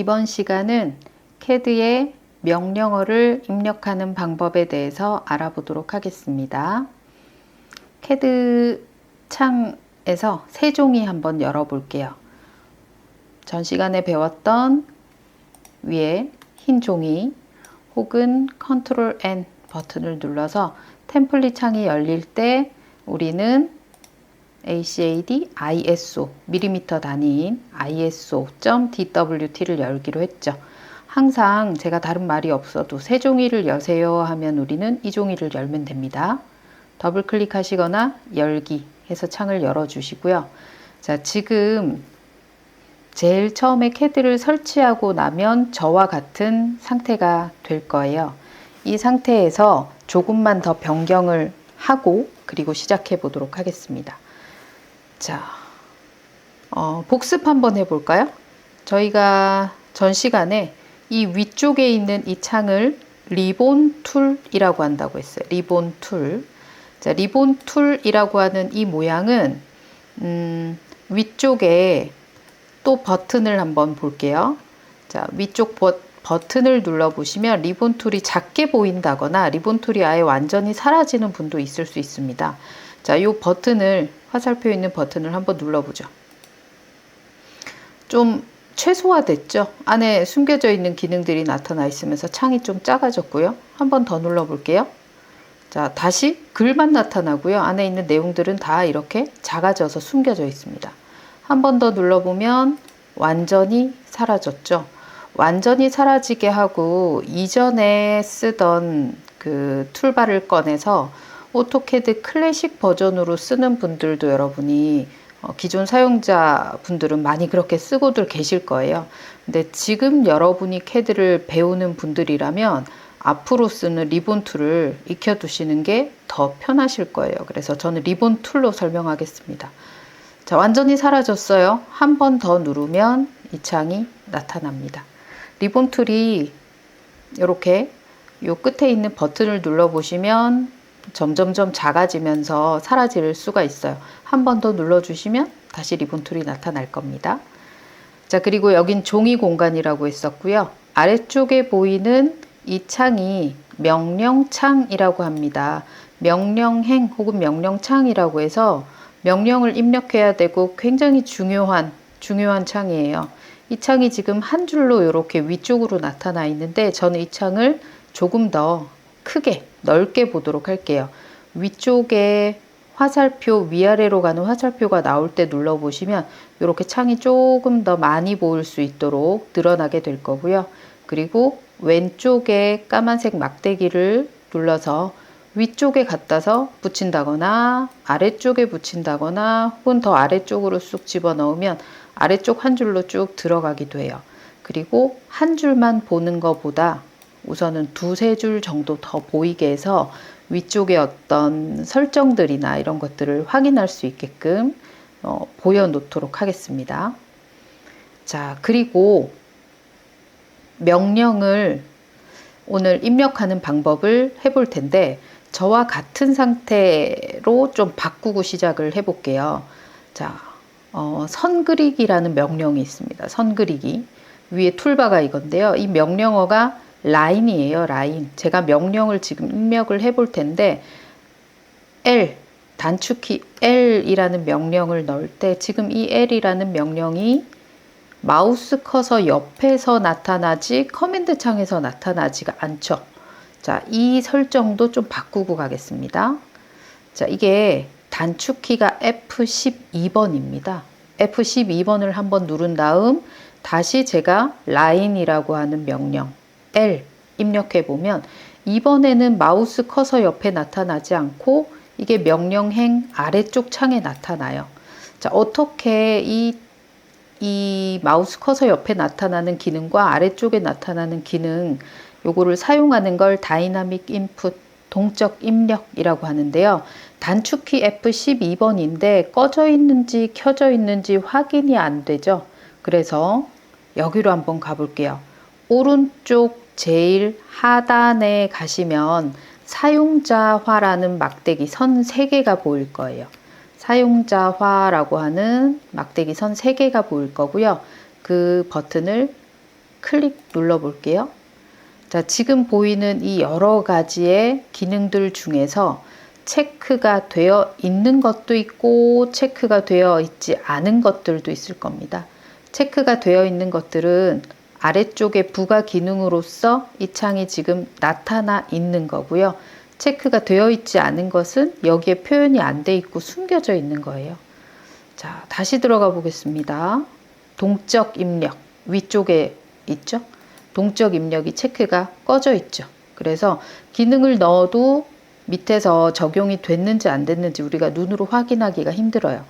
이번 시간은 CAD의 명령어를 입력하는 방법에 대해서 알아보도록 하겠습니다. CAD 창에서 세 종이 한번 열어볼게요. 전 시간에 배웠던 위에 흰 종이 혹은 Ctrl N 버튼을 눌러서 템플릿 창이 열릴 때 우리는 ACAD ISO 밀리미터 단위인 ISO.DWT를 열기로 했죠. 항상 제가 다른 말이 없어도 세 종이를 여세요 하면 우리는 이 종이를 열면 됩니다. 더블 클릭하시거나 열기 해서 창을 열어 주시고요. 자, 지금 제일 처음에 캐드를 설치하고 나면 저와 같은 상태가 될 거예요. 이 상태에서 조금만 더 변경을 하고 그리고 시작해 보도록 하겠습니다. 자, 어, 복습 한번 해볼까요? 저희가 전 시간에 이 위쪽에 있는 이 창을 리본 툴이라고 한다고 했어요. 리본 툴. 자, 리본 툴이라고 하는 이 모양은 음, 위쪽에 또 버튼을 한번 볼게요. 자, 위쪽 버, 버튼을 눌러 보시면 리본 툴이 작게 보인다거나 리본 툴이 아예 완전히 사라지는 분도 있을 수 있습니다. 자, 이 버튼을 화살표 있는 버튼을 한번 눌러보죠. 좀 최소화됐죠? 안에 숨겨져 있는 기능들이 나타나 있으면서 창이 좀 작아졌고요. 한번 더 눌러볼게요. 자, 다시 글만 나타나고요. 안에 있는 내용들은 다 이렇게 작아져서 숨겨져 있습니다. 한 번 더 눌러보면 완전히 사라졌죠. 완전히 사라지게 하고 이전에 쓰던 그 툴바를 꺼내서 오토캐드 클래식 버전으로 쓰는 분들도 여러분이 어, 기존 사용자 분들은 많이 그렇게 쓰고들 계실 거예요. 근데 지금 여러분이 캐드를 배우는 분들이라면 앞으로 쓰는 리본 툴을 익혀두시는 게 더 편하실 거예요. 그래서 저는 리본 툴로 설명하겠습니다. 자, 완전히 사라졌어요. 한 번 더 누르면 이 창이 나타납니다. 리본 툴이 이렇게 요 끝에 있는 버튼을 눌러 보시면 점점점 작아지면서 사라질 수가 있어요. 한 번 더 눌러주시면 다시 리본 툴이 나타날 겁니다. 자, 그리고 여긴 종이 공간이라고 했었고요. 아래쪽에 보이는 이 창이 명령창이라고 합니다. 명령행 혹은 명령창이라고 해서 명령을 입력해야 되고 굉장히 중요한 중요한 창이에요. 이 창이 지금 한 줄로 이렇게 위쪽으로 나타나 있는데 저는 이 창을 조금 더 크게 넓게 보도록 할게요. 위쪽에 화살표 위아래로 가는 화살표가 나올 때 눌러 보시면 이렇게 창이 조금 더 많이 보일 수 있도록 늘어나게 될 거고요. 그리고 왼쪽에 까만색 막대기를 눌러서 위쪽에 갖다서 붙인다거나 아래쪽에 붙인다거나 혹은 더 아래쪽으로 쑥 집어넣으면 아래쪽 한 줄로 쭉 들어가기도 해요. 그리고 한 줄만 보는 것보다 우선은 두세 줄 정도 더 보이게 해서 위쪽에 어떤 설정들이나 이런 것들을 확인할 수 있게끔 어, 보여놓도록 하겠습니다. 자, 그리고 명령을 오늘 입력하는 방법을 해볼 텐데 저와 같은 상태로 좀 바꾸고 시작을 해볼게요. 자, 어, 선 그리기라는 명령이 있습니다. 선 그리기. 위에 툴바가 이건데요. 이 명령어가 라인이에요. 라인. 제가 명령을 지금 입력을 해볼 텐데 L 단축키 L이라는 명령을 넣을 때 지금 이 L이라는 명령이 마우스 커서 옆에서 나타나지 커맨드 창에서 나타나지가 않죠. 자, 이 설정도 좀 바꾸고 가겠습니다. 자, 이게 단축키가 F12번입니다. F12번을 한번 누른 다음 다시 제가 라인이라고 하는 명령 L 입력해 보면 이번에는 마우스 커서 옆에 나타나지 않고 이게 명령행 아래쪽 창에 나타나요. 자, 어떻게 이, 이 마우스 커서 옆에 나타나는 기능과 아래쪽에 나타나는 기능, 요거를 사용하는 걸 다이나믹 인풋, 동적 입력이라고 하는데요. 단축키 F12번인데 꺼져 있는지 켜져 있는지 확인이 안 되죠. 그래서 여기로 한번 가볼게요. 오른쪽 제일 하단에 가시면 사용자화라는 막대기 선 3개가 보일 거예요. 사용자화라고 하는 막대기 선 3개가 보일 거고요. 그 버튼을 클릭 눌러 볼게요. 자, 지금 보이는 이 여러 가지의 기능들 중에서 체크가 되어 있는 것도 있고 체크가 되어 있지 않은 것들도 있을 겁니다. 체크가 되어 있는 것들은 아래쪽에 부가 기능으로서 이 창이 지금 나타나 있는 거고요. 체크가 되어 있지 않은 것은 여기에 표현이 안 돼 있고 숨겨져 있는 거예요. 자, 다시 들어가 보겠습니다. 동적 입력 위쪽에 있죠? 동적 입력이 체크가 꺼져 있죠. 그래서 기능을 넣어도 밑에서 적용이 됐는지 안 됐는지 우리가 눈으로 확인하기가 힘들어요.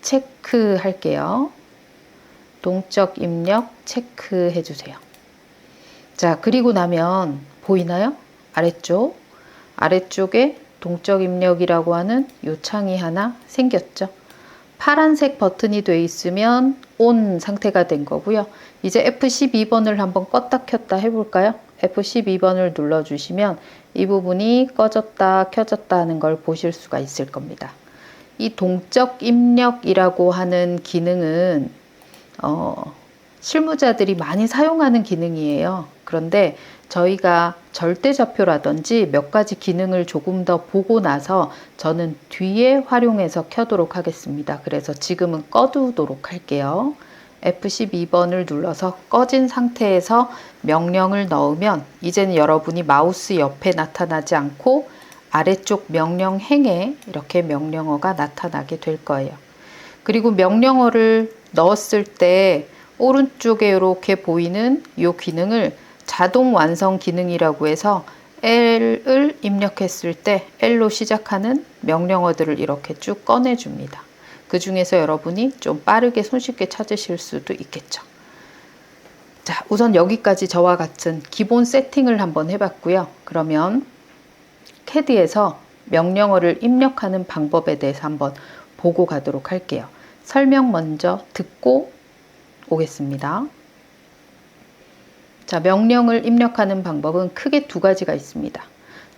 체크 할게요. 동적 입력 체크해 주세요. 자, 그리고 나면 보이나요? 아래쪽. 아래쪽에 동적 입력이라고 하는 요 창이 하나 생겼죠. 파란색 버튼이 돼 있으면 온 상태가 된 거고요. 이제 F12번을 한번 껐다 켰다 해볼까요? F12번을 눌러주시면 이 부분이 꺼졌다 켜졌다 하는 걸 보실 수가 있을 겁니다. 이 동적 입력이라고 하는 기능은 어, 실무자들이 많이 사용하는 기능이에요. 그런데 저희가 절대 좌표라든지 몇 가지 기능을 조금 더 보고 나서 저는 뒤에 활용해서 켜도록 하겠습니다. 그래서 지금은 꺼두도록 할게요. F12번을 눌러서 꺼진 상태에서 명령을 넣으면 이제는 여러분이 마우스 옆에 나타나지 않고 아래쪽 명령 행에 이렇게 명령어가 나타나게 될 거예요. 그리고 명령어를 넣었을 때 오른쪽에 이렇게 보이는 이 기능을 자동 완성 기능이라고 해서 L을 입력했을 때 L로 시작하는 명령어들을 이렇게 쭉 꺼내줍니다. 그 중에서 여러분이 좀 빠르게 손쉽게 찾으실 수도 있겠죠. 자, 우선 여기까지 저와 같은 기본 세팅을 한번 해봤고요. 그러면 캐드에서 명령어를 입력하는 방법에 대해서 한번 보고 가도록 할게요. 설명 먼저 듣고 오겠습니다. 자, 명령을 입력하는 방법은 크게 두 가지가 있습니다.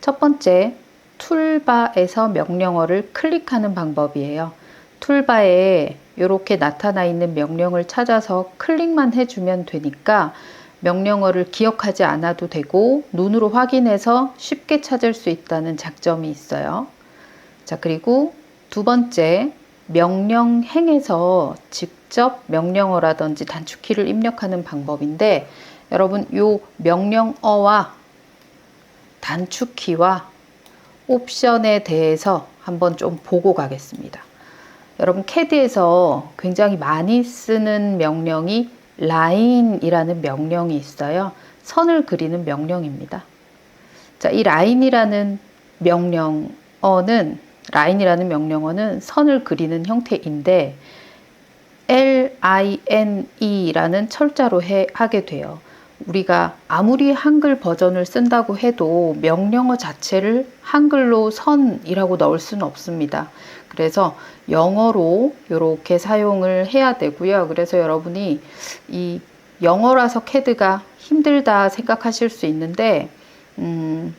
첫 번째, 툴바에서 명령어를 클릭하는 방법이에요. 툴바에 이렇게 나타나 있는 명령을 찾아서 클릭만 해주면 되니까 명령어를 기억하지 않아도 되고 눈으로 확인해서 쉽게 찾을 수 있다는 장점이 있어요. 자, 그리고 두 번째, 명령행에서 직접 명령어라든지 단축키를 입력하는 방법인데 여러분 요 명령어와 단축키와 옵션에 대해서 한번 좀 보고 가겠습니다. 여러분 캐드에서 굉장히 많이 쓰는 명령이 라인이라는 명령이 있어요. 선을 그리는 명령입니다. 자, 이 라인이라는 명령어는 라인이라는 명령어는 선을 그리는 형태인데 L-I-N-E라는 철자로 해, 하게 돼요. 우리가 아무리 한글 버전을 쓴다고 해도 명령어 자체를 한글로 선이라고 넣을 수는 없습니다. 그래서 영어로 이렇게 사용을 해야 되고요. 그래서 여러분이 이 영어라서 캐드가 힘들다 생각하실 수 있는데, 음,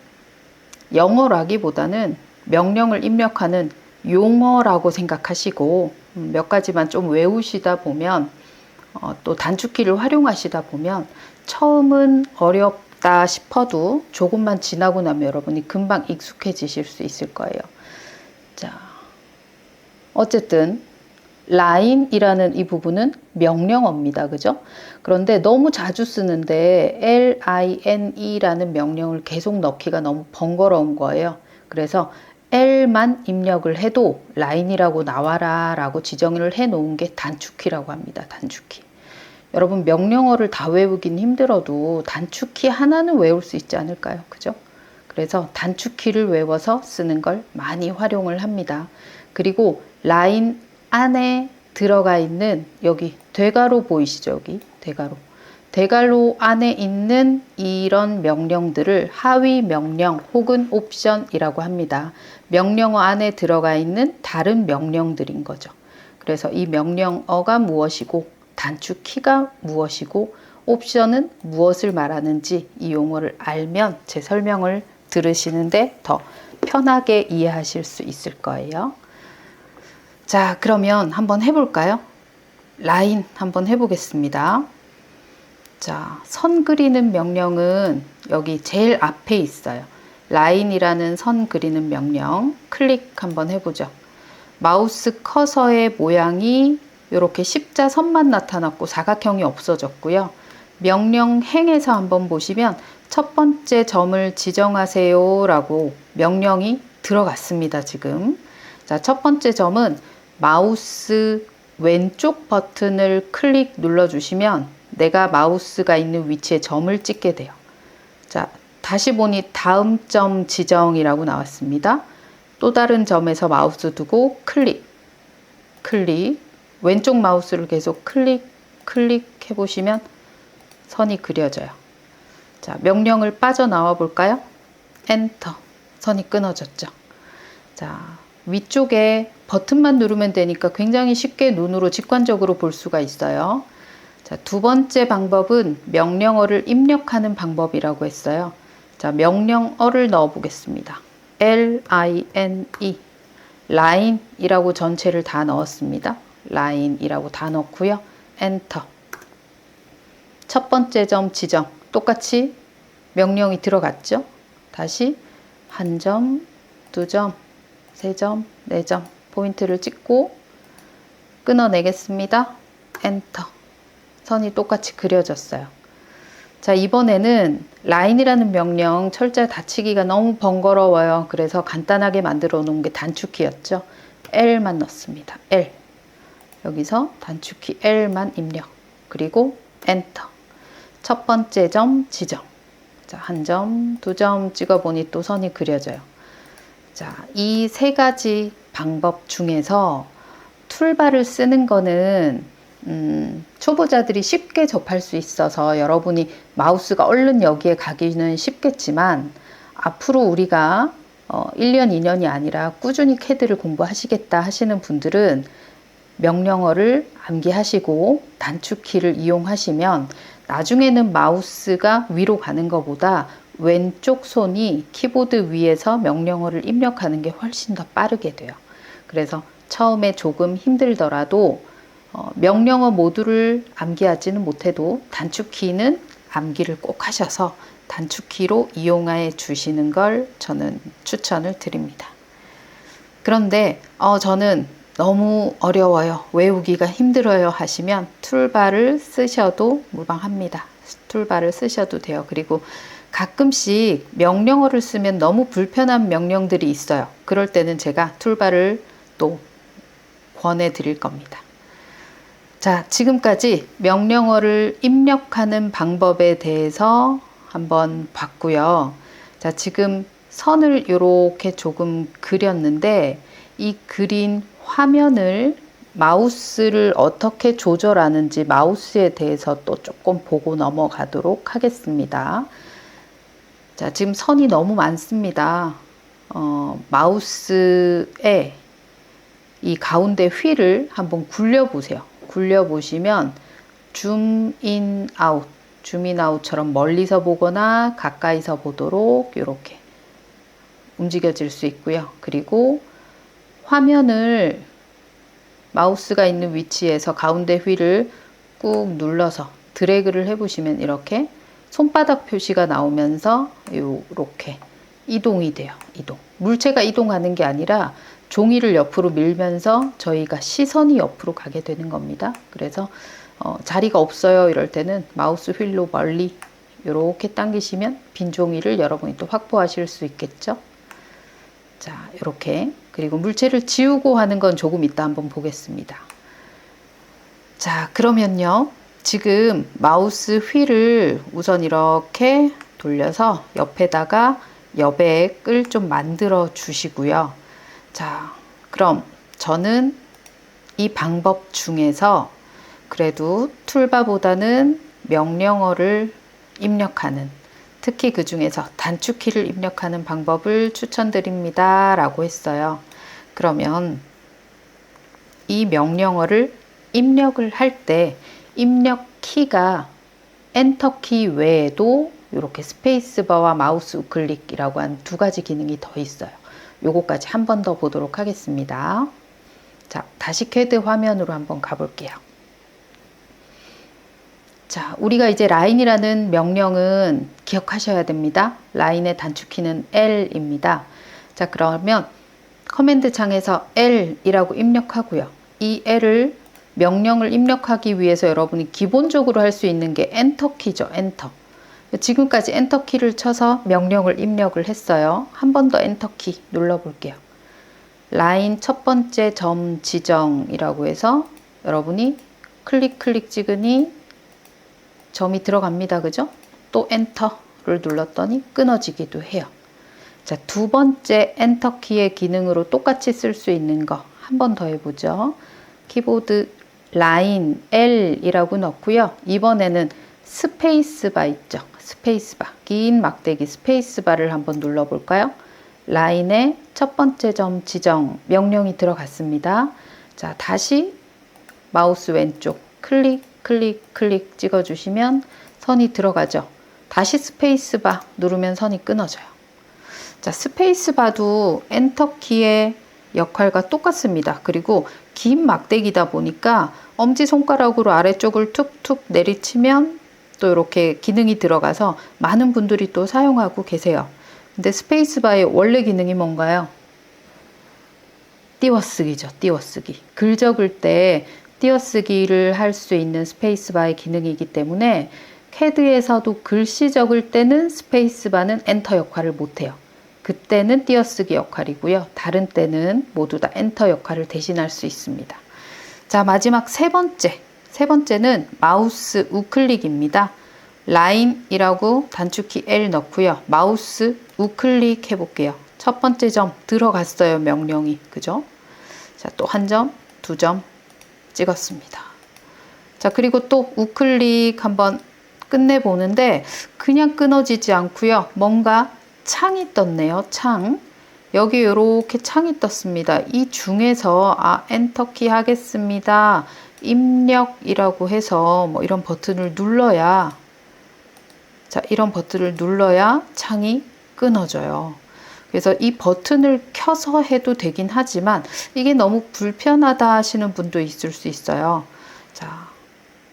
영어라기보다는 명령을 입력하는 용어라고 생각하시고, 음, 몇 가지만 좀 외우시다 보면, 어, 또 단축키를 활용하시다 보면 처음은 어렵다 싶어도 조금만 지나고 나면 여러분이 금방 익숙해지실 수 있을 거예요. 자, 어쨌든 라인이라는 이 부분은 명령어입니다. 그죠? 그런데 너무 자주 쓰는데 L-I-N-E라는 명령을 계속 넣기가 너무 번거로운 거예요. 그래서 L만 입력을 해도 라인이라고 나와라 라고 지정을 해 놓은 게 단축키라고 합니다. 단축키. 여러분 명령어를 다 외우긴 힘들어도 단축키 하나는 외울 수 있지 않을까요? 그죠? 그래서 단축키를 외워서 쓰는 걸 많이 활용을 합니다. 그리고 라인 안에 들어가 있는 여기 대괄호 보이시죠? 여기 대괄호. 대괄호 안에 있는 이런 명령들을 하위 명령 혹은 옵션이라고 합니다. 명령어 안에 들어가 있는 다른 명령들인 거죠. 그래서 이 명령어가 무엇이고 단축키가 무엇이고 옵션은 무엇을 말하는지 이 용어를 알면 제 설명을 들으시는데 더 편하게 이해하실 수 있을 거예요. 자, 그러면 한번 해볼까요? 라인 한번 해보겠습니다. 자, 선 그리는 명령은 여기 제일 앞에 있어요. 라인이라는 선 그리는 명령 클릭 한번 해보죠. 마우스 커서의 모양이 이렇게 십자선만 나타났고 사각형이 없어졌고요. 명령 행에서 한번 보시면 첫 번째 점을 지정하세요 라고 명령이 들어갔습니다. 지금. 자, 첫 번째 점은 마우스 왼쪽 버튼을 클릭 눌러주시면 내가 마우스가 있는 위치에 점을 찍게 돼요. 자, 다시 보니 다음 점 지정이라고 나왔습니다. 또 다른 점에서 마우스 두고 클릭, 클릭, 왼쪽 마우스를 계속 클릭, 클릭 해 보시면 선이 그려져요. 자, 명령을 빠져나와 볼까요? 엔터. 선이 끊어졌죠. 자, 위쪽에 버튼만 누르면 되니까 굉장히 쉽게 눈으로 직관적으로 볼 수가 있어요. 자, 두 번째 방법은 명령어를 입력하는 방법이라고 했어요. 자, 명령어를 넣어 보겠습니다. L-I-N-E. 라인이라고 전체를 다 넣었습니다. 라인이라고 다 넣고요. 엔터. 첫 번째 점 지정. 똑같이 명령이 들어갔죠. 다시 한 점, 두 점, 세 점, 네 점 포인트를 찍고 끊어내겠습니다. 엔터. 선이 똑같이 그려졌어요. 자, 이번에는 라인이라는 명령 철자 닫히기가 너무 번거로워요. 그래서 간단하게 만들어 놓은 게 단축키였죠. L만 넣습니다. L. 여기서 단축키 L만 입력. 그리고 엔터. 첫 번째 점 지정. 자, 한 점, 두 점 찍어 보니 또 선이 그려져요. 자, 이 세 가지 방법 중에서 툴바를 쓰는 거는 음, 초보자들이 쉽게 접할 수 있어서 여러분이 마우스가 얼른 여기에 가기는 쉽겠지만 앞으로 우리가 어, 1년, 2년이 아니라 꾸준히 캐드를 공부하시겠다 하시는 분들은 명령어를 암기하시고 단축키를 이용하시면 나중에는 마우스가 위로 가는 것보다 왼쪽 손이 키보드 위에서 명령어를 입력하는 게 훨씬 더 빠르게 돼요. 그래서 처음에 조금 힘들더라도 어, 명령어 모두를 암기하지는 못해도 단축키는 암기를 꼭 하셔서 단축키로 이용해 주시는 걸 저는 추천을 드립니다. 그런데 어, 저는 너무 어려워요. 외우기가 힘들어요 하시면 툴바를 쓰셔도 무방합니다. 툴바를 쓰셔도 돼요. 그리고 가끔씩 명령어를 쓰면 너무 불편한 명령들이 있어요. 그럴 때는 제가 툴바를 또 권해 드릴 겁니다. 자, 지금까지 명령어를 입력하는 방법에 대해서 한번 봤고요. 자, 지금 선을 이렇게 조금 그렸는데 이 그린 화면을 마우스를 어떻게 조절하는지 마우스에 대해서 또 조금 보고 넘어가도록 하겠습니다. 자, 지금 선이 너무 많습니다. 어, 마우스에 이 가운데 휠을 한번 굴려 보세요. 굴려 보시면 줌인 아웃, 줌인 아웃처럼 멀리서 보거나 가까이서 보도록 이렇게 움직여질 수 있고요. 그리고 화면을 마우스가 있는 위치에서 가운데 휠을 꾹 눌러서 드래그를 해보시면 이렇게 손바닥 표시가 나오면서 이렇게 이동이 돼요. 이동. 물체가 이동하는 게 아니라 종이를 옆으로 밀면서 저희가 시선이 옆으로 가게 되는 겁니다. 그래서 어, 자리가 없어요. 이럴 때는 마우스 휠로 멀리 이렇게 당기시면 빈 종이를 여러분이 또 확보하실 수 있겠죠. 자, 이렇게 그리고 물체를 지우고 하는 건 조금 이따 한번 보겠습니다. 자, 그러면요. 지금 마우스 휠을 우선 이렇게 돌려서 옆에다가 여백을 좀 만들어 주시고요. 자, 그럼 저는 이 방법 중에서 그래도 툴바보다는 명령어를 입력하는 특히 그 중에서 단축키를 입력하는 방법을 추천드립니다. 라고 했어요. 그러면 이 명령어를 입력을 할 때 입력 키가 엔터 키 외에도 이렇게 스페이스바와 마우스 우클릭이라고 한 두 가지 기능이 더 있어요. 요거까지 한 번 더 보도록 하겠습니다. 자, 다시 캐드 화면으로 한번 가볼게요. 자, 우리가 이제 라인이라는 명령은 기억하셔야 됩니다. 라인의 단축키는 L입니다. 자, 그러면 커맨드 창에서 L이라고 입력하고요. 이 L을 명령을 입력하기 위해서 여러분이 기본적으로 할 수 있는 게 엔터 키죠. 엔터. 지금까지 엔터 키를 쳐서 명령을 입력을 했어요. 한 번 더 엔터 키 눌러 볼게요. 라인 첫 번째 점 지정이라고 해서 여러분이 클릭 클릭 찍으니 점이 들어갑니다. 그죠? 또 엔터를 눌렀더니 끊어지기도 해요. 자, 두 번째 엔터 키의 기능으로 똑같이 쓸 수 있는 거 한 번 더 해보죠. 키보드 라인 L이라고 넣고요. 이번에는 스페이스바 있죠. 스페이스바. 긴 막대기 스페이스바를 한번 눌러볼까요? 라인의 첫 번째 점 지정 명령이 들어갔습니다. 자, 다시 마우스 왼쪽 클릭, 클릭, 클릭 찍어주시면 선이 들어가죠. 다시 스페이스바 누르면 선이 끊어져요. 자, 스페이스바도 엔터키의 역할과 똑같습니다. 그리고 긴 막대기다 보니까 엄지손가락으로 아래쪽을 툭툭 내리치면 또 이렇게 기능이 들어가서 많은 분들이 또 사용하고 계세요. 근데 스페이스바의 원래 기능이 뭔가요? 띄워쓰기죠. 띄워쓰기. 글 적을 때 띄워쓰기를 할 수 있는 스페이스바의 기능이기 때문에 캐드에서도 글씨 적을 때는 스페이스바는 엔터 역할을 못해요. 그때는 띄어쓰기 역할이고요. 다른 때는 모두 다 엔터 역할을 대신할 수 있습니다. 자, 마지막 세 번째. 세 번째는 마우스 우클릭입니다. 라인이라고 단축키 L 넣고요. 마우스 우클릭 해볼게요. 첫 번째 점 들어갔어요. 명령이. 그죠? 자, 또 한 점, 두 점 찍었습니다. 자, 그리고 또 우클릭 한번 끝내보는데 그냥 끊어지지 않고요. 뭔가 창이 떴네요. 창. 여기 이렇게 창이 떴습니다. 이 중에서 아 엔터키 하겠습니다. 입력이라고 해서 뭐 이런 버튼을 눌러야 자 이런 버튼을 눌러야 창이 끊어져요. 그래서 이 버튼을 켜서 해도 되긴 하지만 이게 너무 불편하다 하시는 분도 있을 수 있어요. 자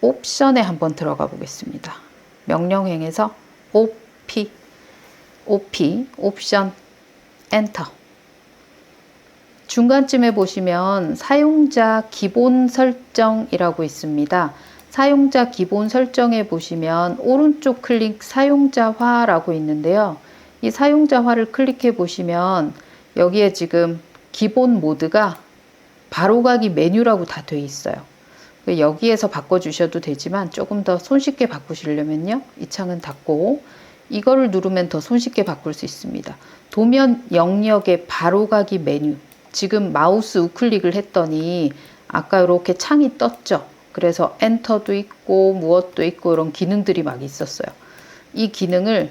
옵션에 한번 들어가 보겠습니다. 명령행에서 OP OP 옵션 엔터 중간쯤에 보시면 사용자 기본 설정이라고 있습니다. 사용자 기본 설정에 보시면 오른쪽 클릭 사용자화라고 있는데요. 이 사용자화를 클릭해 보시면 여기에 지금 기본 모드가 바로가기 메뉴라고 다 되어 있어요. 여기에서 바꿔주셔도 되지만 조금 더 손쉽게 바꾸시려면요. 이 창은 닫고 이거를 누르면 더 손쉽게 바꿀 수 있습니다. 도면 영역의 바로가기 메뉴. 지금 마우스 우클릭을 했더니 아까 이렇게 창이 떴죠. 그래서 엔터도 있고 무엇도 있고 이런 기능들이 막 있었어요. 이 기능을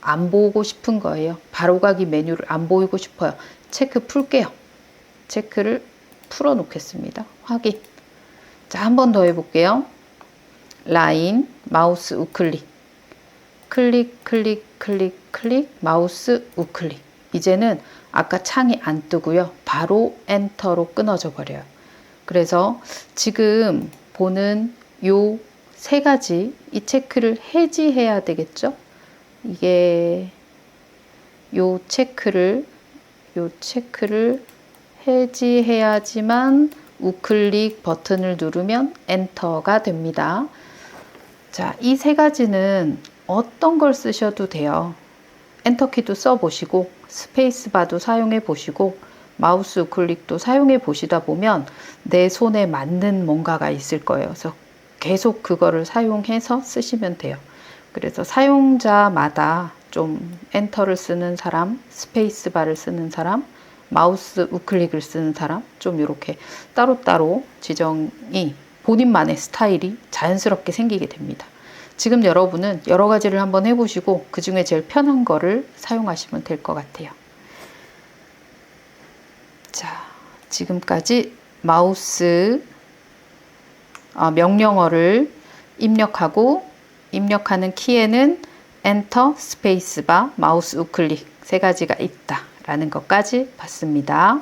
안 보고 싶은 거예요. 바로가기 메뉴를 안 보이고 싶어요. 체크 풀게요. 체크를 풀어 놓겠습니다. 확인. 자, 한 번 더 해볼게요. 라인, 마우스 우클릭. 클릭, 클릭, 클릭, 클릭, 마우스 우클릭. 이제는 아까 창이 안 뜨고요. 바로 엔터로 끊어져 버려요. 그래서 지금 보는 요 세 가지 이 체크를 해지해야 되겠죠? 이게 요 체크를 요 체크를 해지해야지만 우클릭 버튼을 누르면 엔터가 됩니다. 자, 이 세 가지는 어떤 걸 쓰셔도 돼요. 엔터키도 써보시고 스페이스바도 사용해 보시고 마우스 우클릭도 사용해 보시다 보면 내 손에 맞는 뭔가가 있을 거예요. 그래서 계속 그거를 사용해서 쓰시면 돼요. 그래서 사용자마다 좀 엔터를 쓰는 사람, 스페이스바를 쓰는 사람, 마우스 우클릭을 쓰는 사람 좀 이렇게 따로따로 지정이 본인만의 스타일이 자연스럽게 생기게 됩니다. 지금 여러분은 여러 가지를 한번 해보시고 그 중에 제일 편한 거를 사용하시면 될 것 같아요. 자, 지금까지 마우스 어, 명령어를 입력하고 입력하는 키에는 엔터, 스페이스바, 마우스 우클릭 세 가지가 있다라는 것까지 봤습니다.